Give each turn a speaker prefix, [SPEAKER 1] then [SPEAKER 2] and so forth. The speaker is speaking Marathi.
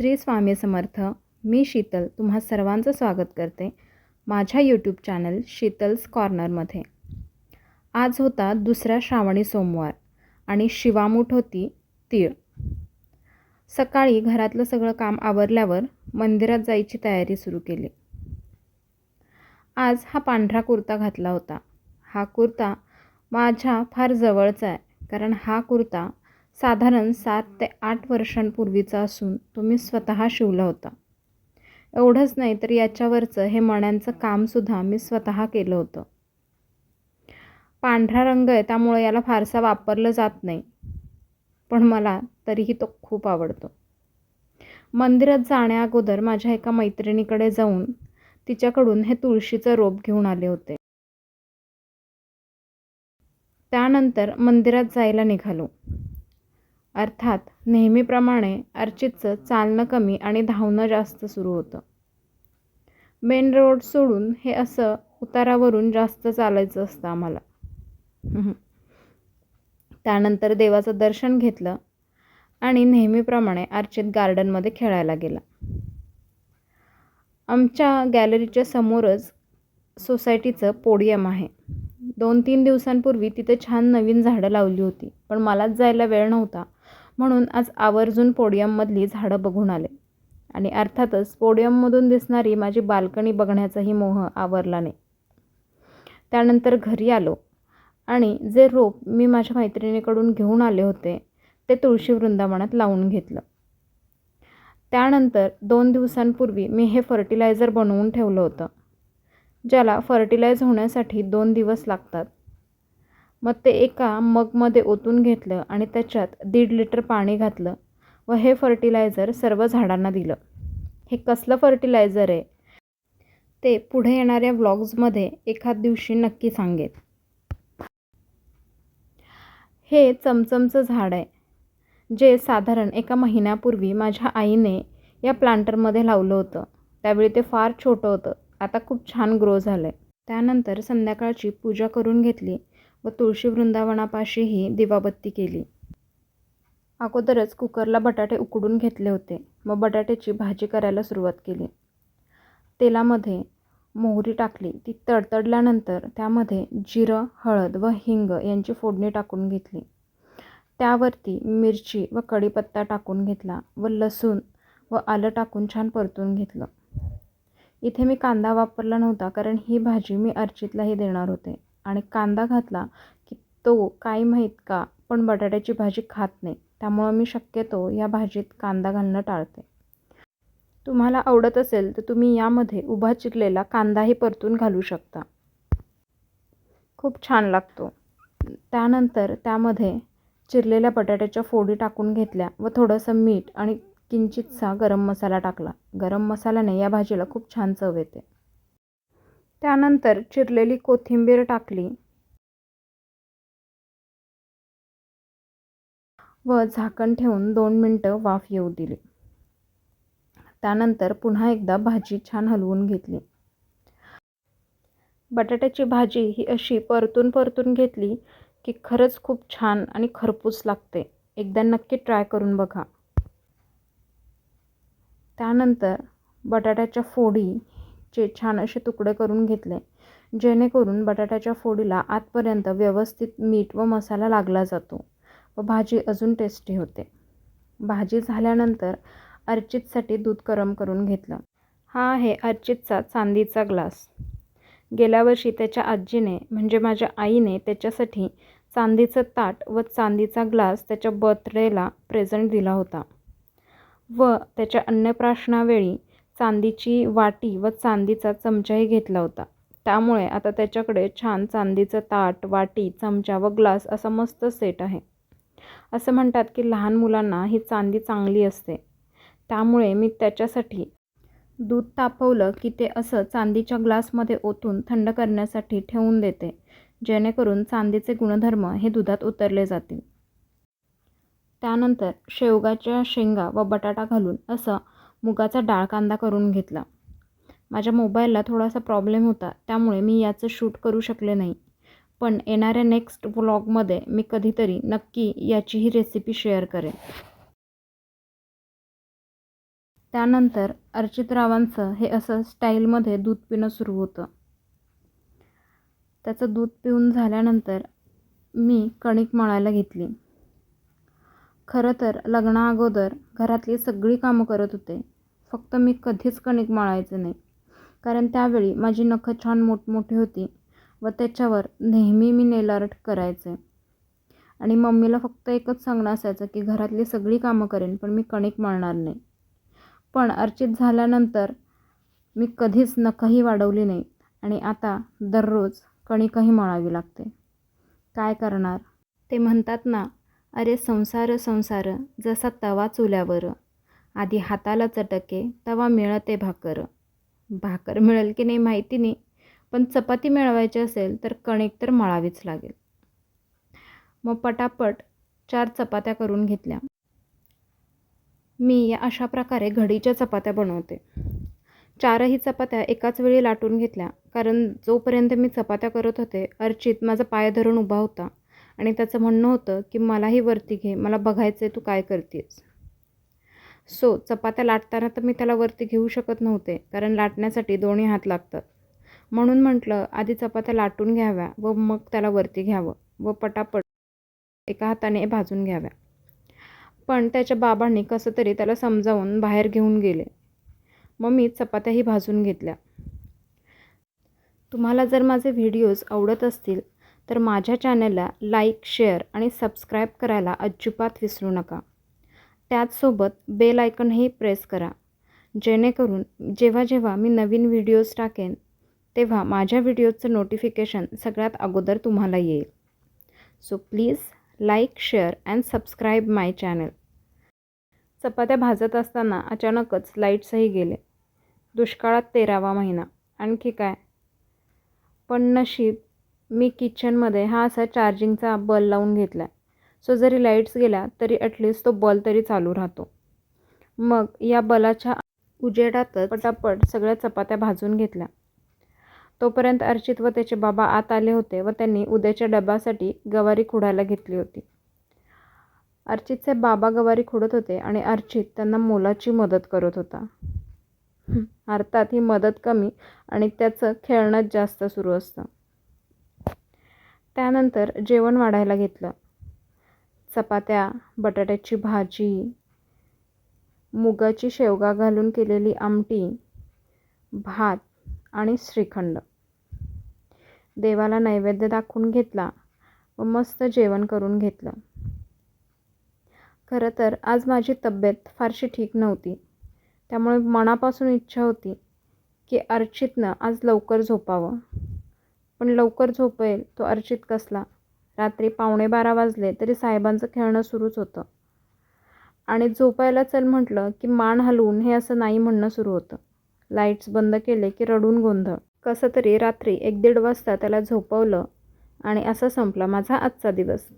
[SPEAKER 1] श्री स्वामी समर्थ मी शीतल तुम्हा सर्वांचं स्वागत करते माझ्या यूट्यूब चॅनल शीतल्स कॉर्नरमध्ये आज होता दुसरा श्रावणी सोमवार आणि शिवामूठ होती तीळ. सकाळी घरातलं सगळं काम आवरल्यावर मंदिरात जायची तयारी सुरू केली. आज हा पांढरा कुर्ता घातला होता. हा कुर्ता माझ्या फार जवळचा आहे कारण हा कुर्ता साधारण सात ते आठ वर्षांपूर्वीचा असून तो मी स्वतः शिवला होता. एवढंच नाही तर याच्यावरचं हे मण्यांचं कामसुद्धा मी स्वतः केलं होतं. पांढरा रंग आहे त्यामुळे याला फारसा वापरलं जात नाही. पण मला तरीही तो खूप आवडतो. मंदिरात जाण्याअगोदर माझ्या एका मैत्रिणीकडे जाऊन तिच्याकडून हे तुळशीचं रोप घेऊन आले होते. त्यानंतर मंदिरात जायला निघालो. अर्थात नेहमीप्रमाणे अर्चितचं चालणं कमी आणि धावणं जास्त सुरू होतं. मेन रोड सोडून हे असं उतारावरून जास्त चालायचं असतं आम्हाला. त्यानंतर देवाचं दर्शन घेतलं आणि नेहमीप्रमाणे अर्चित गार्डनमध्ये खेळायला गेला. आमच्या गॅलरीच्या समोरच सोसायटीचं पोडियम आहे. दोन तीन दिवसांपूर्वी तिथे छान नवीन झाडं लावली होती पण मलाच जायला वेळ नव्हता. म्हणून आज आवर्जून पोडियममधली झाडं बघून आले. आणि अर्थातच पोडियममधून दिसणारी माझी बाल्कनी बघण्याचाही मोह आवरला नाही त्यानंतर घरी आलो. आणि जे रोप मी माझ्या मैत्रिणीकडून घेऊन आले होते ते तुळशी वृंदावनात लावून घेतलं. त्यानंतर दोन दिवसांपूर्वी मी हे फर्टिलायझर बनवून ठेवलं होतं ज्याला फर्टिलाइज होण्यासाठी दोन दिवस लागतात. मग ते एका मगमध्ये ओतून घेतलं आणि त्याच्यात दीड लिटर पाणी घातलं व हे फर्टिलायझर सर्व झाडांना दिलं. हे कसलं फर्टिलायझर आहे? ते पुढे येणाऱ्या व्लॉग्समध्ये एखाद दिवशी नक्की सांगेन. हे चमचमचं झाड आहे जे साधारण एका महिन्यापूर्वी माझ्या आईने या प्लांटरमध्ये लावलं होतं. त्यावेळी ते फार छोटं होतं. आता खूप छान ग्रो झालं आहे त्यानंतर संध्याकाळची पूजा करून घेतली व तुळशी वृंदावनापाशीही दिवाबत्ती केली. अगोदरच कुकरला बटाटे उकडून घेतले होते व बटाट्याची भाजी करायला सुरुवात केली. तेलामध्ये मोहरी टाकली. ती तडतडल्यानंतर त्यामध्ये जिरं हळद व हिंग यांची फोडणी टाकून घेतली. त्यावरती मिरची व कढीपत्ता टाकून घेतला व लसूण व आलं टाकून छान परतून घेतलं. इथे मी कांदा वापरला नव्हता कारण ही भाजी मी अर्चितलाही देणार होते. आणि कांदा घातला की तो काय माहीत का पण बटाट्याची भाजी खात नाही. त्यामुळं मी शक्यतो या भाजीत कांदा घालणं टाळते. तुम्हाला आवडत असेल तर तुम्ही यामध्ये उभा चिरलेला कांदाही परतून घालू शकता. खूप छान लागतो. त्यानंतर त्यामध्ये चिरलेल्या बटाट्याच्या फोडी टाकून घेतल्या व थोडंसं मीठ आणि किंचितसा गरम मसाला टाकला. गरम मसाल्याने या भाजीला खूप छान चव येते. त्यानंतर चिरलेली कोथिंबीर टाकली व झाकण ठेवून दोन मिनटं वाफ येऊ दिली. त्यानंतर पुन्हा एकदा भाजी छान हलवून घेतली. बटाट्याची भाजी ही अशी परतून परतून घेतली की खरंच खूप छान आणि खरपूस लागते. एकदा नक्की ट्राय करून बघा. त्यानंतर बटाट्याच्या फोडी चे छान असे तुकडे करून घेतले. जेणेकरून बटाट्याच्या फोडीला आतपर्यंत व्यवस्थित मीठ व मसाला लागला जातो व भाजी अजून टेस्टी होते. भाजी झाल्यानंतर अर्चितसाठी दूध गरम करून घेतलं. हा आहे अर्चितचा चांदीचा ग्लास. गेल्या वर्षी त्याच्या आजीने म्हणजे माझ्या आईने त्याच्यासाठी चांदीचं ताट व चांदीचा ग्लास त्याच्या बर्थडेला प्रेझेंट दिला होता. व त्याच्या अन्नप्राशनावेळी चांदीची वाटी व चांदीचा चमचाही घेतला होता. त्यामुळे आता त्याच्याकडे छान चांदीचं ताट वाटी चमचा व ग्लास असा मस्त सेट आहे. असं म्हणतात की लहान मुलांना ही चांदी चांगली असते. त्यामुळे मी त्याच्यासाठी दूध तापवलं की ते असं चांदीच्या ग्लासमध्ये ओतून थंड करण्यासाठी ठेवून देते. जेणेकरून चांदीचे गुणधर्म हे दुधात उतरले जातील. त्यानंतर शेवगाच्या शेंगा व बटाटा घालून असं मुगाचा डाळ कांदा करून घेतला. माझ्या मोबाईलला थोडासा प्रॉब्लेम होता त्यामुळे मी याचं शूट करू शकले नाही. पण येणाऱ्या नेक्स्ट व्लॉगमध्ये मी कधीतरी नक्की याचीही रेसिपी शेअर करेन. त्यानंतर अर्चितरावांचं हे असं स्टाईलमध्ये दूध पिणं सुरू होतं. त्याचं दूध पिऊन झाल्यानंतर मी कणिक मळायला घेतली. खरं तर लग्नाअगोदर घरातली सगळी कामं करत होते. फक्त मी कधीच कणिक माळायचे नाही. कारण त्यावेळी माझी नखं छान मोठमोठी होती व त्याच्यावर नेहमी मी नेलारट करायचे. आणि मम्मीला फक्त एकच सांगणं असायचं की घरातली सगळी कामं करेन पण मी कणिक मळणार नाही. पण अर्चित झाल्यानंतर मी कधीच नखही वाढवली नाही आणि आता दररोज कणिकही मळावी लागते. काय करणार? ते म्हणतात ना अरे संसार संसार जसा तवा चुल्यावर. आधी हाताला चटके तवा मिळते भाकर. भाकर मिळेल की नाही माहिती नाही पण चपाती मिळवायची असेल तर कणिक तर मळावीच लागेल. मग पटापट चार चपात्या करून घेतल्या. मी या अशा प्रकारे घडीच्या चपात्या बनवते. चारही चपात्या एकाच वेळी लाटून घेतल्या कारण जोपर्यंत मी चपात्या करत होते अर्चित माझा पाय धरून उभा होता. आणि त्याचं म्हणणं होतं की मलाही वरती घे मला बघायचं आहे तू काय करतेस. सो चपात्या लाटताना तर मी त्याला वरती घेऊ शकत नव्हते कारण लाटण्यासाठी दोन्ही हात लागतात. म्हणून म्हटलं आधी चपात्या लाटून घ्याव्या व मग त्याला वरती घ्यावं व पटापट एका हाताने भाजून घ्याव्या. पण त्याच्या बाबांनी कसं तरी त्याला समजावून बाहेर घेऊन गेले. मग मी चपात्याही भाजून घेतल्या. तुम्हाला जर माझे व्हिडिओज आवडत असतील तर माझ्या चॅनलला लाईक शेअर आणि सबस्क्राईब करायला अजिबात विसरू नका. त्याचसोबत बेल आयकनही प्रेस करा. जेणेकरून जेव्हा जेव्हा मी नवीन व्हिडिओज टाकेन तेव्हा माझ्या व्हिडिओचं नोटिफिकेशन सगळ्यात अगोदर तुम्हाला येईल. So please like share and subscribe my channel. चपात्या भाजत असताना अचानकच लाईट्सही गेले. दुष्काळात तेरावा महिना. आणखी काय? पण नशीब मी किचनमध्ये हा असा चार्जिंगचा बल लावून घेतला आहे सो जरी लाईट्स गेल्या तरी ॲटलिस्ट तो बल तरी चालू राहतो. मग या बलाच्या उजेडातच पटापट सगळ्या चपात्या भाजून घेतल्या. तोपर्यंत अर्चित व त्याचे बाबा आत आले होते व त्यांनी उद्याच्या डब्यासाठी गवारी खुडायला घेतली होती. अर्चितचे बाबा गवारी खुडत होते आणि अर्चित त्यांना मोलाची मदत करत होता. अर्थात ही मदत कमी आणि त्याचं खेळणंच जास्त सुरू असतं. त्यानंतर जेवण वाढायला घेतलं. चपात्या बटाट्याची भाजी मुगाची शेवगा घालून केलेली आमटी भात आणि श्रीखंड. देवाला नैवेद्य दाखवून घेतला व मस्त जेवण करून घेतलं. खरं तर आज माझी तब्येत फारशी ठीक नव्हती. त्यामुळे मनापासून इच्छा होती की अर्चितनं आज लवकर झोपावं. पण लवकर झोपेल तो अर्चित कसला? रात्री पावणे बारा वाजले तरी साहेबांचं खेळणं सुरूच होतं. आणि झोपायला चल म्हटलं की मान हलवून हे असं नाही म्हणणं सुरू होतं. लाईट्स बंद केले की रडून गोंधळ. कसं तरी रात्री एक दीड वाजता त्याला झोपवलं आणि असा संपला माझा आजचा दिवस.